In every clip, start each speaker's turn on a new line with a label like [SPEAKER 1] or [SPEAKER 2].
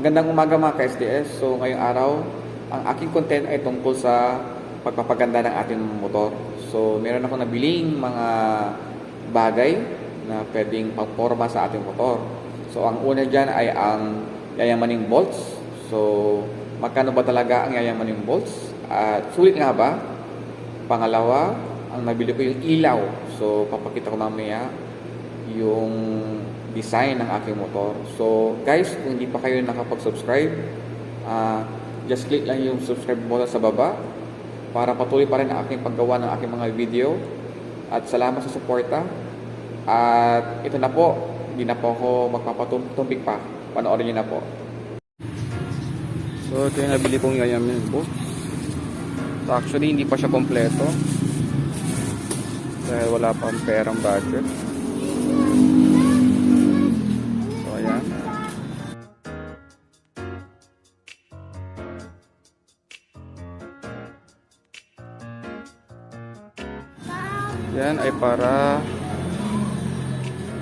[SPEAKER 1] Magandang umaga mga ka-SDS. So ngayong araw, ang aking content ay tungkol sa pagpapaganda ng ating motor. So meron ako nabiling mga bagay na pwedeng pangporma sa ating motor. So ang una dyan ay ang yayamaning bolts. So magkano ba talaga ang yayamaning bolts? At sulit nga ba? Pangalawa, ang nabili ko yung ilaw. So papakita ko mamaya yung design ng aking motor. So, guys, kung hindi pa kayo nakapag-subscribe, ah, just click lang yung subscribe button sa baba para patuloy pa rin ang aking paggawa ng aking mga video. At salamat sa suporta. At ito na po, hindi na po ako magpapatumpik pa. Panoorin niyo na po. So, ito yung nabili kong yayamin po. So, actually, hindi pa siya kompleto. Dahil wala pang perang budget. Yan ay para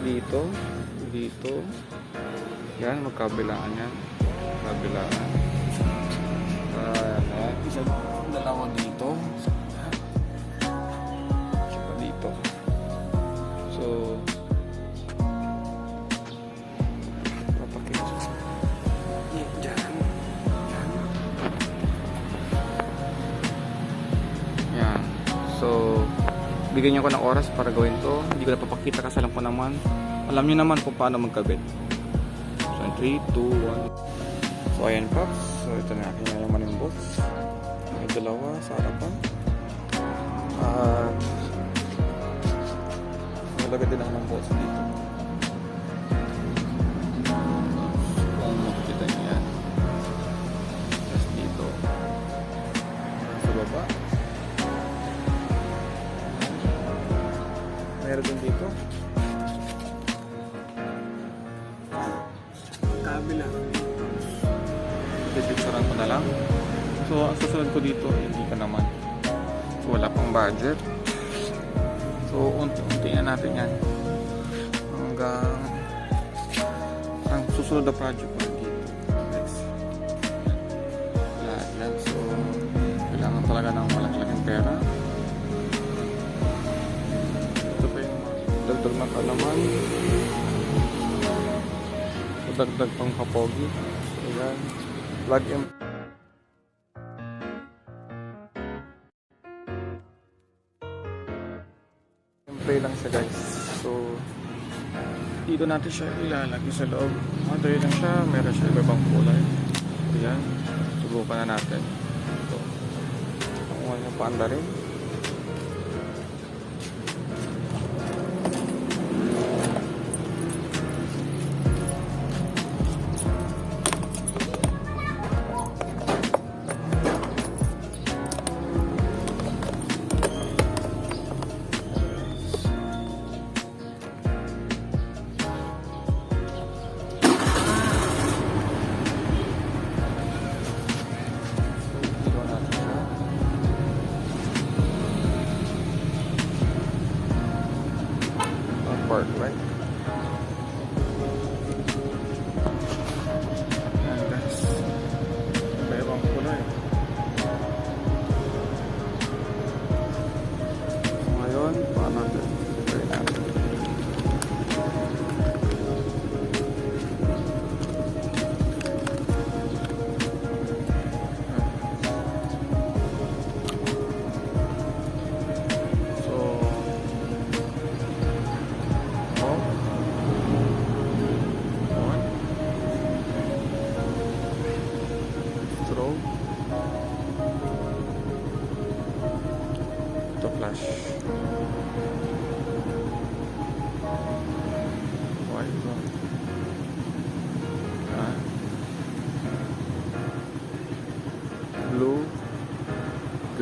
[SPEAKER 1] dito, dito. Yan, magkabilaan yan. Kabilaan. Bigyan niyo ko ng oras para gawin to. Hindi ko na papakita kasi alam ko naman. Alam niyo naman kung paano magkabit. So, 3, 2, 1. So, ayan Pops. So, ito na aking yayaman yung bolts. May dalawa sa harapan. At, malaga din ako ng bolts dito. Pipicturean ko na lang. So, ang susunod ko dito, hindi ka naman. So, wala pang budget. So, unti-unti na natin yan. Hanggang ang susunod na project ko dito. Next. Lahat yan. So, kailangan talaga ng malaki-laking pera. Ito pa yung dagdag na kalaman. Dagdag pang kapogi. So, yan. Plug in. Play lang siya guys. So, dito natin siya ilalagay sa loob. Madali lang siya. Meron siya iba bang kulay. Ayan. Subukan na natin. Ito. Ang wala paanda rin.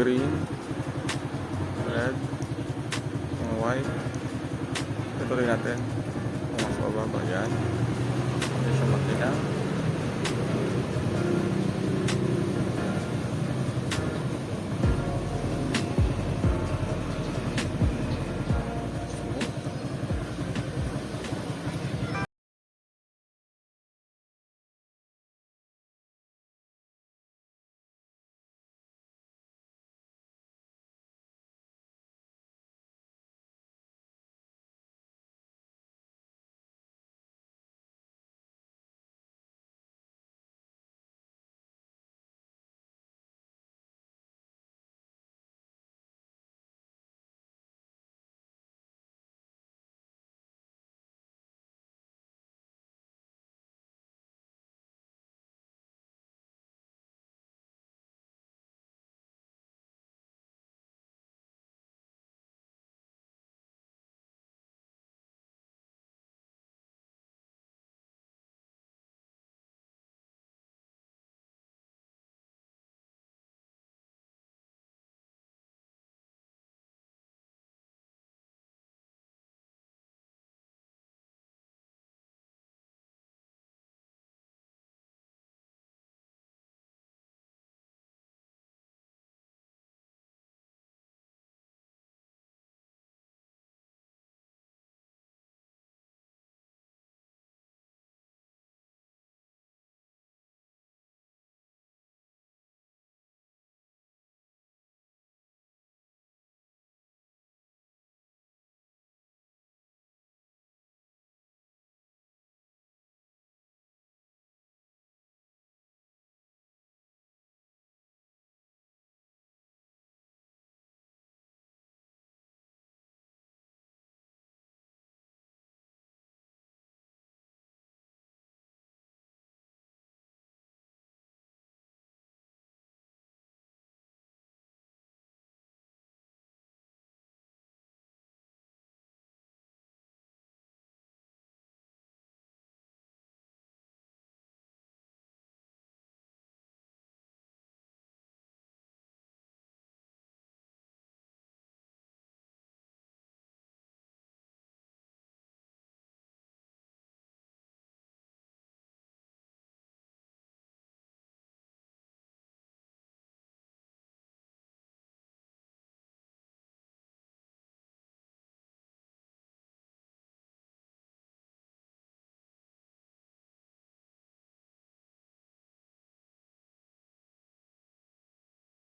[SPEAKER 1] Green. Red. Yung white. Ito rin natin. Kung mas mababa yan. Hindi siya makina.